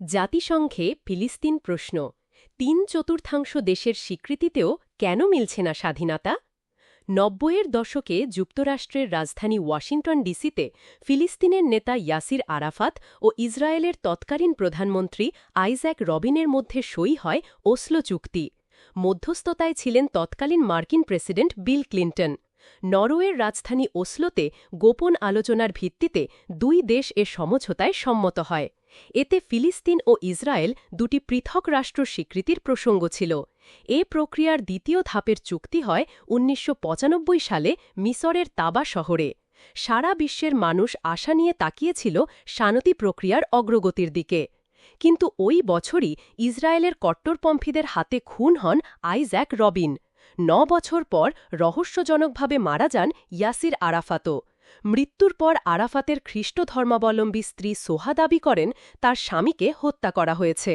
জাতিসংঘে ফিলিস্তিন প্রশ্ন, তিন চতুর্থাংশ দেশের স্বীকৃতিতেও কেন মিলছে না স্বাধীনতা? নব্বইয়ের দশকে যুক্তরাষ্ট্রের রাজধানী ওয়াশিংটন ডিসিতে ফিলিস্তিনের নেতা ইয়াসির আরাফাত ও ইসরায়েলের তৎকালীন প্রধানমন্ত্রী আইজ্যাক রবিনের মধ্যে সই হয় ওসলো চুক্তি। মধ্যস্থতায় ছিলেন তৎকালীন মার্কিন প্রেসিডেন্ট বিল ক্লিন্টন। নরওয়ের রাজধানী ওসলোতে গোপন আলোচনার ভিত্তিতে দুই দেশ এ সমঝোতায় সম্মত হয়। এতে ফিলিস্তিন ও ইসরায়েল দুটি পৃথক রাষ্ট্র স্বীকৃতির প্রসঙ্গ ছিল। এ প্রক্রিয়ার দ্বিতীয় ধাপের চুক্তি হয় উনিশশো পঁচানব্বই সালে মিসরের তাবা শহরে। সারা বিশ্বের মানুষ আশা নিয়ে তাকিয়েছিল শান্তি প্রক্রিয়ার অগ্রগতির দিকে। কিন্তু ওই বছরই ইসরায়েলের কট্টরপন্থীদের হাতে খুন হন আইজ্যাক রবিন। ন বছর পর রহস্যজনকভাবে মারা যান ইয়াসির আরাফাতও। মৃত্যুর পর আরাফাতের খ্রিস্ট ধর্মাবলম্বী স্ত্রী সোহা দাবি করেন তার স্বামীকে হত্যা করা হয়েছে।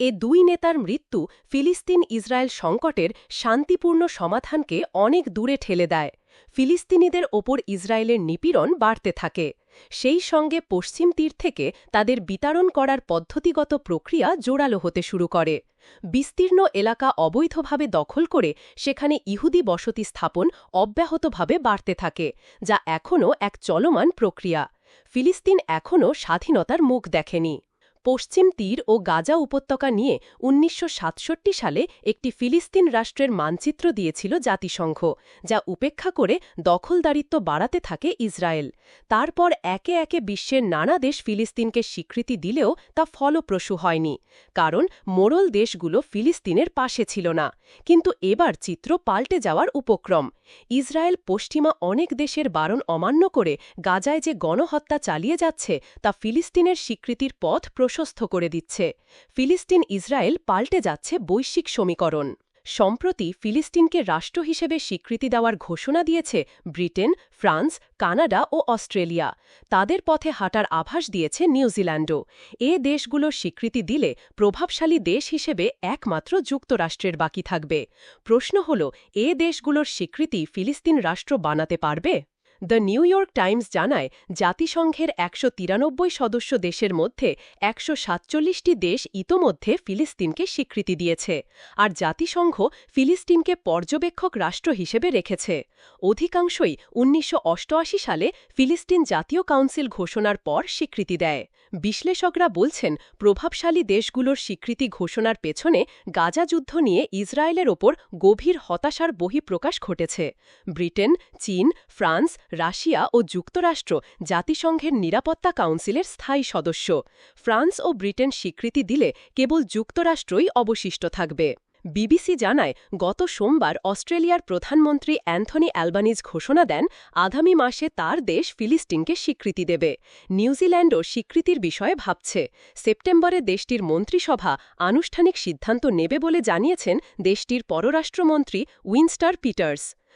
এ দুই নেতার মৃত্যু ফিলিস্তিন ইসরায়েল সংকটের শান্তিপূর্ণ সমাধানকে অনেক দূরে ঠেলে দেয়। ফিলিস্তিনিদের ওপর ইসরায়েলের নিপীড়ন বাড়তে থাকে। সেই সঙ্গে পশ্চিম তীর থেকে তাদের বিতাড়ন করার পদ্ধতিগত প্রক্রিয়া জোরালো হতে শুরু করে। বিস্তীর্ণ এলাকা অবৈধভাবে দখল করে সেখানে ইহুদি বসতি স্থাপন অব্যাহতভাবে বাড়তে থাকে, যা এখনও এক চলমান প্রক্রিয়া। ফিলিস্তিন এখনও স্বাধীনতার মুখ দেখেনি। পশ্চিম তীর ও গাজা উপত্যকা নিয়ে উনিশশো সাতষট্টি সালে একটি ফিলিস্তিন রাষ্ট্রের মানচিত্র দিয়েছিল জাতিসংঘ, যা উপেক্ষা করে দখলদারিত্ব বাড়াতে থাকে ইসরায়েল। তারপর একে একে বিশ্বের নানা দেশ ফিলিস্তিনকে স্বীকৃতি দিলেও তা ফলপ্রসূ হয়নি, কারণ মোরল দেশগুলো ফিলিস্তিনের পাশে ছিল না। কিন্তু এবার চিত্র পাল্টে যাওয়ার উপক্রম। ইসরায়েল পশ্চিমা অনেক দেশের বারণ অমান্য করে গাজায় যে গণহত্যা চালিয়ে যাচ্ছে, তা ফিলিস্তিনের স্বীকৃতির পথ প্রশস্ত করে দিচ্ছে। ফিলিস্তিন ইসরায়েল পাল্টে যাচ্ছে বৈশ্বিক সমীকরণ। সম্প্রতি ফিলিস্তিনকে রাষ্ট্র হিসেবে স্বীকৃতি দেওয়ার ঘোষণা দিয়েছে ব্রিটেন, ফ্রান্স, কানাডা ও অস্ট্রেলিয়া। তাদের পথে হাঁটার আভাস দিয়েছে নিউজিল্যান্ডও এ দেশগুলোর স্বীকৃতি দিলে প্রভাবশালী দেশ হিসেবে একমাত্র যুক্তরাষ্ট্রের বাকি থাকবে। প্রশ্ন হল, এ দেশগুলোর স্বীকৃতি ফিলিস্তিন রাষ্ট্র বানাতে পারবে? দ্য নিউ ইয়র্ক টাইমস জানায়, জাতিসংঘের একশো তিরানব্বই সদস্য দেশের মধ্যে একশো সাতচল্লিশটি দেশ ইতোমধ্যে ফিলিস্তিনকে স্বীকৃতি দিয়েছে, আর জাতিসংঘ ফিলিস্তিনকে পর্যবেক্ষক রাষ্ট্র হিসেবে রেখেছে। অধিকাংশই উনিশশো অষ্টআশি সালে ফিলিস্তিন জাতীয় কাউন্সিল ঘোষণার পর স্বীকৃতি দেয়। বিশ্লেষকরা বলছেন, প্রভাবশালী দেশগুলোর স্বীকৃতি ঘোষণার পেছনে গাজা যুদ্ধ নিয়ে ইসরায়েলের ওপর গভীর হতাশার বহিঃপ্রকাশ ঘটেছে। ব্রিটেন, চীন, ফ্রান্স রাশিয়া ও যুক্তরাষ্ট্র জাতিসংঘের নিরাপত্তা কাউন্সিলের স্থায়ী সদস্য। ফ্রান্স ও ব্রিটেন স্বীকৃতি দিলে কেবল যুক্তরাষ্ট্রই অবশিষ্ট থাকবে। বিবিসি জানায়, গত সোমবার অস্ট্রেলিয়ার প্রধানমন্ত্রী অ্যান্থনি অ্যালবানিজ ঘোষণা দেন, আগামী মাসে তার দেশ ফিলিস্তিনকে স্বীকৃতি দেবে। নিউজিল্যান্ডও স্বীকৃতির বিষয়ে ভাবছে। সেপ্টেম্বরে দেশটির মন্ত্রিসভা আনুষ্ঠানিক সিদ্ধান্ত নেবে বলে জানিয়েছেন দেশটির পররাষ্ট্রমন্ত্রী উইনস্টার পিটার্স।